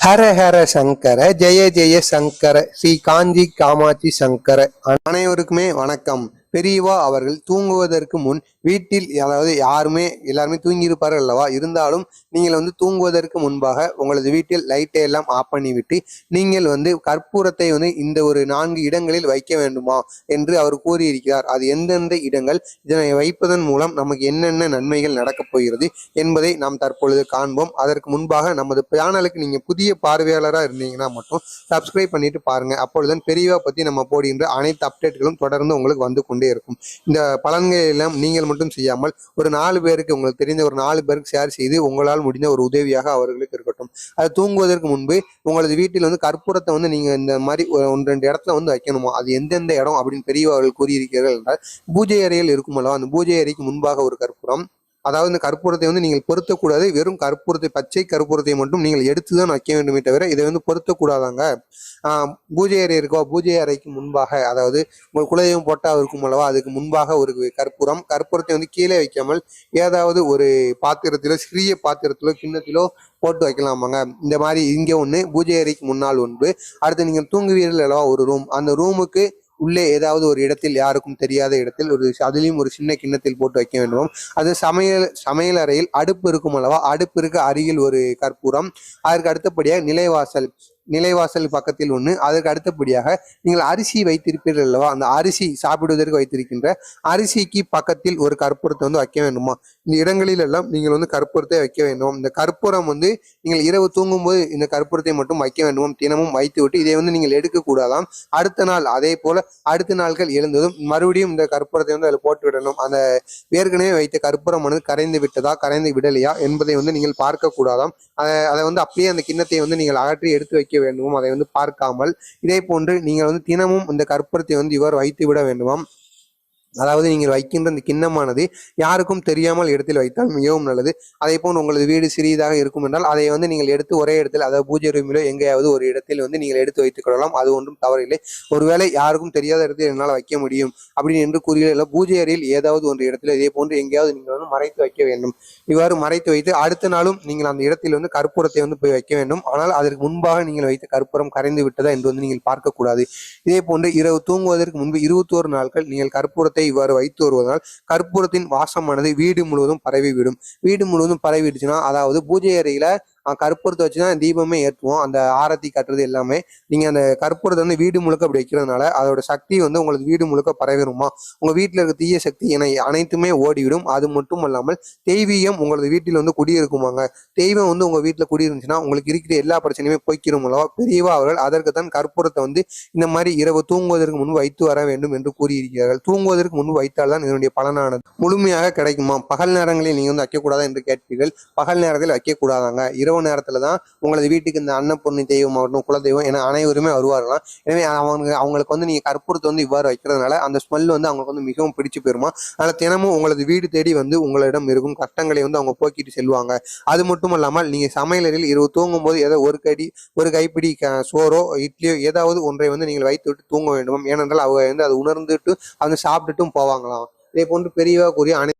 ஹர ஹர சங்கர ஜெய ஜெய சங்கர ஸ்ரீ காஞ்சி காமாட்சி சங்கர. அனைவருக்குமே வணக்கம். பெரியவா அவர்கள் தூங்குவதற்கு முன் வீட்டில் அதாவது யாருமே எல்லாருமே தூங்கியிருப்பார்கள் அல்லவா? இருந்தாலும் நீங்கள் வந்து தூங்குவதற்கு முன்பாக உங்களது வீட்டில் லைட்டை எல்லாம் ஆஃப் பண்ணிவிட்டு நீங்கள் வந்து கற்பூரத்தை வந்து இந்த ஒரு நான்கு இடங்களில் வைக்க வேண்டுமா என்று அவர் கூறியிருக்கிறார். அது எந்தெந்த இடங்கள்? இதனை வைப்பதன் மூலம் நமக்கு என்னென்ன நன்மைகள் நடக்கப் போகிறது என்பதை நாம் தற்பொழுது காண்போம். அதற்கு முன்பாக நமது சேனலுக்கு நீங்கள் புதிய பார்வையாளராக இருந்தீங்கன்னா மட்டும் சப்ஸ்கிரைப் பண்ணிட்டு பாருங்க. அப்பொழுதுதான் பெரியவா பற்றி நம்ம போடுகின்ற அனைத்து அப்டேட்களும் தொடர்ந்து உங்களுக்கு வந்து கொண்டு இருக்கும். இந்த பலன்களை எல்லாம் நீங்கள் மட்டும் செய்யாமல் ஒரு நாலு பேருக்கு உங்களுக்கு தெரிந்த ஒரு நாலு பேருக்கு ஷேர் செய்து உங்களால் முடிந்த ஒரு உதவியாக அவர்களுக்கு இருக்கட்டும். அது தூங்குவதற்கு முன்பு உங்களது வீட்டில் வந்து கற்பூரத்தை வந்து நீங்க இந்த மாதிரி ஒரு ஒன்று ரெண்டு இடத்துல வந்து வைக்கணுமா? அது எந்தெந்த இடம் அப்படின்னு பெரியவர்கள் கூறியிருக்கிறீர்கள் கூறியிருக்கிறார்கள் என்றால் பூஜை அறையில் இருக்கும் அல்லவா? அந்த பூஜை அறைக்கு முன்பாக ஒரு கற்பூரம். அதாவது இந்த கற்பூரத்தை வந்து நீங்கள் பொருத்தக்கூடாது. வெறும் கற்பூரத்தை பச்சை கற்பூரத்தை மட்டும் நீங்கள் எடுத்து தான் வைக்க வேண்டுமே தவிர இதை வந்து பொருத்தக்கூடாதாங்க. பூஜை அறை இருக்கோ பூஜை அறைக்கு முன்பாக அதாவது உங்கள் குலதெய்வம் போட்டா இருக்கும் அல்லவா அதுக்கு முன்பாக ஒரு கற்பூரம். கற்பூரத்தை வந்து கீழே வைக்காமல் ஏதாவது ஒரு பாத்திரத்திலோ சிறிய பாத்திரத்திலோ கிண்ணத்திலோ போட்டு வைக்கலாமாங்க. இந்த மாதிரி இங்கே ஒன்று பூஜை அறைக்கு முன்னால் ஒன்று. அடுத்து நீங்கள் தூங்குவீர்கள் அல்லவா ஒரு ரூம் அந்த ரூமுக்கு உள்ளே ஏதாவது ஒரு இடத்தில் யாருக்கும் தெரியாத இடத்தில் ஒரு அதிலையும் ஒரு சின்ன கிண்ணத்தில் போட்டு வைக்க வேண்டும் அது சமையல் சமையல் அறையில் அடுப்பு இருக்கும் அல்லவா? அடுப்பிற்கு அருகில் ஒரு கற்பூரம் அதற்கு அடுத்தபடியாக நிலைவாசல் நிலைவாசல் பக்கத்தில் ஒன்று அதற்கு அடுத்தபடியாக நீங்கள் அரிசி வைத்திருப்பீர்கள் அல்லவா? அந்த அரிசி சாப்பிடுவதற்கு வைத்திருக்கின்ற அரிசிக்கு பக்கத்தில் ஒரு கற்பூரத்தை வந்து வைக்க வேண்டுமா? இந்த இடங்களில் எல்லாம் நீங்கள் வந்து கற்பூரத்தை வைக்க வேண்டும். இந்த கற்பூரம் வந்து நீங்கள் இரவு தூங்கும்போது இந்த கற்பூரத்தை மட்டும் வைக்க வேண்டும் தினமும் வைத்து விட்டு இதை வந்து நீங்கள் எடுக்கக்கூடாதாம் அடுத்த நாள் அதே போல அடுத்த நாட்கள் எழுந்ததும் மறுபடியும் இந்த கற்பூரத்தை வந்து அதில் போட்டு விடணும். அந்த ஏற்கனவே வைத்த கற்பூரமானது கரைந்து விட்டதா கரைந்து விடலையா என்பதை வந்து நீங்கள் பார்க்க கூடாதாம். அதை அதை வந்து அப்படியே அந்த கிண்ணத்தை வந்து நீங்கள் அகற்றி எடுத்து வைக்க வேண்டும் அதை வந்து பார்க்காமல். இதே போன்று நீங்கள் வந்து தினமும் இந்த கற்பூரத்தை வந்து இவர் வைத்து விட வேண்டுமாம். அதாவது நீங்கள் வைக்கின்ற இந்த கிண்ணமானது யாருக்கும் தெரியாமல் இடத்தில் வைத்தால் மிகவும் நல்லது. அதே போன்று உங்களது வீடு சிறியதாக இருக்கும் என்றால் அதை வந்து நீங்கள் எடுத்து ஒரே இடத்தில் அதாவது பூஜை ரூமிலோ எங்கேயாவது ஒரு இடத்தில் வந்து நீங்கள் எடுத்து வைத்துக் கொள்ளலாம். அது ஒன்றும் தவறில்லை. ஒருவேளை யாருக்கும் தெரியாத இடத்தில் என்னால் வைக்க முடியும் அப்படின்னு என்று கூறுகிறீர்கள் பூஜை அறையில் ஏதாவது ஒன்று இடத்தில் இதே போன்று எங்கேயாவது நீங்கள் வந்து மறைத்து வைக்க வேண்டும். இவ்வாறு மறைத்து வைத்து அடுத்த நாளும் நீங்கள் அந்த இடத்தில் வந்து கற்பூரத்தை வந்து போய் வைக்க வேண்டும். ஆனால் அதற்கு முன்பாக நீங்கள் வைத்த கற்பூரம் கரைந்து விட்டதா என்று வந்து நீங்கள் பார்க்கக்கூடாது. இதே போன்று இரவு தூங்குவதற்கு முன்பு இருபத்தோரு நாட்கள் நீங்கள் கற்பூரத்தை இவ்வாறு வைத்து வருவதால் கற்பூரத்தின் வாசமானது வீடு முழுவதும் பரவிவிடும். வீடு முழுவதும் பரவிடுச்சுன்னா அதாவது பூஜை அறையில கற்பூரத்தை வச்சு தான் தீபமே ஏற்றுவோம். அந்த ஆரத்தி கட்டுறது எல்லாமே. நீங்க அந்த கற்பூரத்தை வந்து வீடு முழுக்க அப்படி வைக்கிறதுனால அதோட சக்தி வந்து உங்களுக்கு வீடு முழுக்க பரவிடுமா? உங்க வீட்டில் இருக்க தீய சக்தி என அனைத்துமே ஓடிவிடும். அது மட்டும் இல்லாமல் தெய்வீகம் உங்களது வீட்டில் வந்து குடியிருக்குமாங்க. தெய்வம் வந்து உங்க வீட்டில் குடியிருந்துச்சுன்னா உங்களுக்கு இருக்கிற எல்லா பிரச்சனையுமே போய்க்கிறோம் அல்லவா? பெரியவா அவர்கள் அதற்கு தான் கற்பூரத்தை வந்து இந்த மாதிரி இரவு தூங்குவதற்கு முன் வைத்து வர வேண்டும் என்று கூறியிருக்கிறார்கள். தூங்குவதற்கு முன் வைத்தால் தான் இதனுடைய பலனானது. முழுமையாக கிடைக்குமா? பகல் நேரங்களில் நீங்கள் வந்து வைக்கக்கூடாதா என்று கேட்பீர்கள். பகல் நேரத்தில் வைக்கக்கூடாதாங்க. இரவு நேரத்துல தான் உங்களது வீட்டுக்கு இந்த பொண்ணு தெய்வம் ஆகட்டும் குலதெய்வம் என அனைவருமே வருவார்களாம். எனவே அவங்க அவங்களுக்கு வந்து நீங்கள் கற்பூரத்தை வந்து இவ்வாறு வைக்கிறதுனால அந்த ஸ்மெல் வந்து அவங்களுக்கு வந்து மிகவும் பிடிச்சு போயிருமா? அதனால் தினமும் உங்களது வீடு தேடி வந்து உங்களிடம் இருக்கும் கஷ்டங்களை வந்து அவங்க போக்கிட்டு செல்வாங்க. அது மட்டும் இல்லாமல் நீங்க சமையலறையில் இரவு தூங்கும் போது ஏதோ ஒரு கடி ஒரு கைப்பிடி க- சோறோ இட்லியோ ஏதாவது ஒன்றை வந்து நீங்கள் வைத்து விட்டு தூங்க வேண்டும். ஏனென்றால் அவங்க வந்து அதை உணர்ந்துட்டு அவங்க சாப்பிட்டுட்டும் போவாங்களாம். இதே போன்று பெரியவா கூறிய அனை